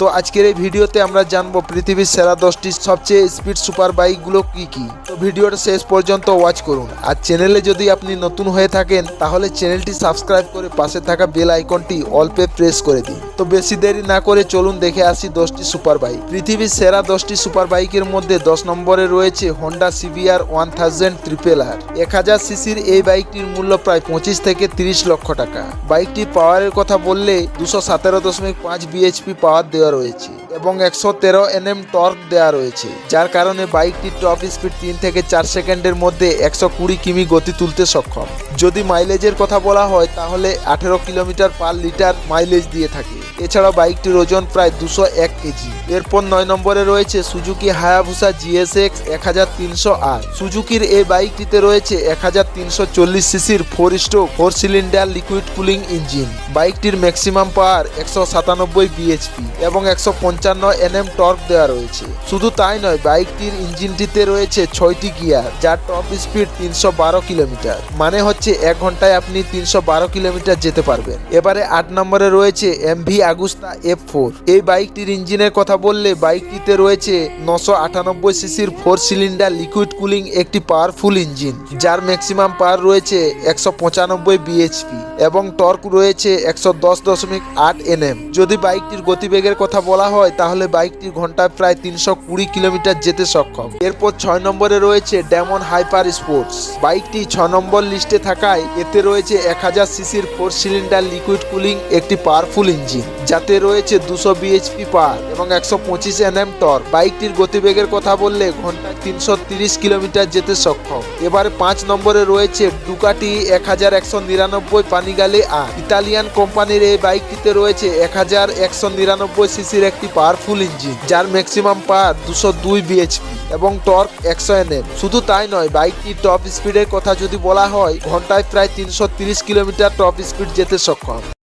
তো আজকের এই ভিডিওতে আমরা জানব পৃথিবীর সেরা দশটি সবচেয়ে স্পিড সুপার বাইকগুলো কি কি? তো ভিডিওটা শেষ পর্যন্ত ওয়াচ করুন। আর চ্যানেলে যদি আপনি নতুন হয়ে থাকেন, তাহলে চ্যানেলটি সাবস্ক্রাইব করে পাশে থাকা বেল আইকনটি অল্পে প্রেস করে দিন। তো বেশি দেরি না করে চলুন দেখে আসি দশটি সুপার বাইক পৃথিবীর সেরা দশটি সুপার বাইকের মধ্যে দশ নম্বরে রয়েছে Honda CBR one thousand triple R এক হাজার সিসির এই বাইকটির মূল্য প্রায় পঁচিশ থেকে তিরিশ লক্ষ টাকা। বাইকটির পাওয়ারের কথা বললে দুশো সতেরো দশমিক পাঁচ বিএইচপি পাওয়ার দেওয়া রয়েছে এবং একশো তেরো এনএম টর্ক দেওয়া রয়েছে, যার কারণে বাইকটির টপ স্পিড তিন থেকে চার সেকেন্ডের মধ্যে একশো কুড়ি কিমি গতি তুলতে সক্ষম। যদি মাইলেজের কথা বলা হয়, তাহলে আঠেরো কিলোমিটার পার লিটার মাইলেজ দিয়ে থাকে। এছাড়াও বাইকটির ওজন প্রায় দুশো এক কেজি। এরপর নয় নম্বরে রয়েছে সুজুকি হায়াভুসা জিএসএক্স এক হাজার তিনশো আর সুজুকির এই বাইকটিতে রয়েছে এক হাজার তিনশো চল্লিশ সিসির four stroke four cylinder liquid cooling engine বাইকটির ম্যাক্সিমাম পাওয়ার একশো সাতানব্বই বিএইচপি এবং একশো পঞ্চান্ন এনএম টর্ক দেওয়া রয়েছে। শুধু তাই নয়, বাইকটির ইঞ্জিনটিতে রয়েছে ছয়টি গিয়ার, যার টপ স্পিড তিনশো বারো কিলোমিটার। মানে হচ্ছে এক ঘন্টায় আপনি তিনশো বারো কিলোমিটার যেতে পারবেন। এবারে আট নম্বরে রয়েছে এমভি আগুস্তা এফ ফোর। এই বাইকটির ইঞ্জিনের কথা বললে বাইকটিতে রয়েছে নশো আটানব্বই সিসির ফোর সিলিন্ডার লিকুইড কুলিং, একটি পাওয়ারফুল ইঞ্জিন, যার ম্যাক্সিমাম পাওয়ার রয়েছে একশো পঁচানব্বই বিএইচপি এবং টর্ক রয়েছে একশো দশ দশমিক আট এনএম। যদি বাইকটির গতিবেগের কথা বলা হয়, তাহলে বাইকটির ঘন্টায় প্রায় তিনশো কুড়ি কিলোমিটার যেতে সক্ষম। এরপর ছয় নম্বরে রয়েছে ডেমন হাইপার স্পোর্টস। বাইকটি ছ নম্বর লিস্টে থাকায় এতে রয়েছে এক হাজার সিসির ফোর সিলিন্ডার লিকুইড কুলিং, একটি পাওয়ারফুল ইঞ্জিন, যাতে রয়েছে দুশো বিএইচপি পার এবং একশো পঁচিশ এনএম টর বাইকটির গতিবেগের কথা বললে ঘন্টায় তিনশো তিরিশ কিলোমিটার যেতে সক্ষম। এবারে পাঁচ নম্বরে রয়েছে ডুকাটি এক হাজার একশো নিরানব্বই পানিগালে আর ইতালিয়ান কোম্পানির এই বাইকটিতে রয়েছে এক হাজার একশো নিরানব্বই সিসির একটি পাওয়ারফুল ইঞ্জিন, যার ম্যাক্সিমাম পাওয়ার দুশো দুই বিএইচপি এবং টর্ক একশো এনএম। শুধু তাই নয় বাইকটির টপ স্পিডের কথা যদি বলা হয়, ঘন্টায় প্রায় তিনশো কিলোমিটার টপ স্পিড যেতে সক্ষম।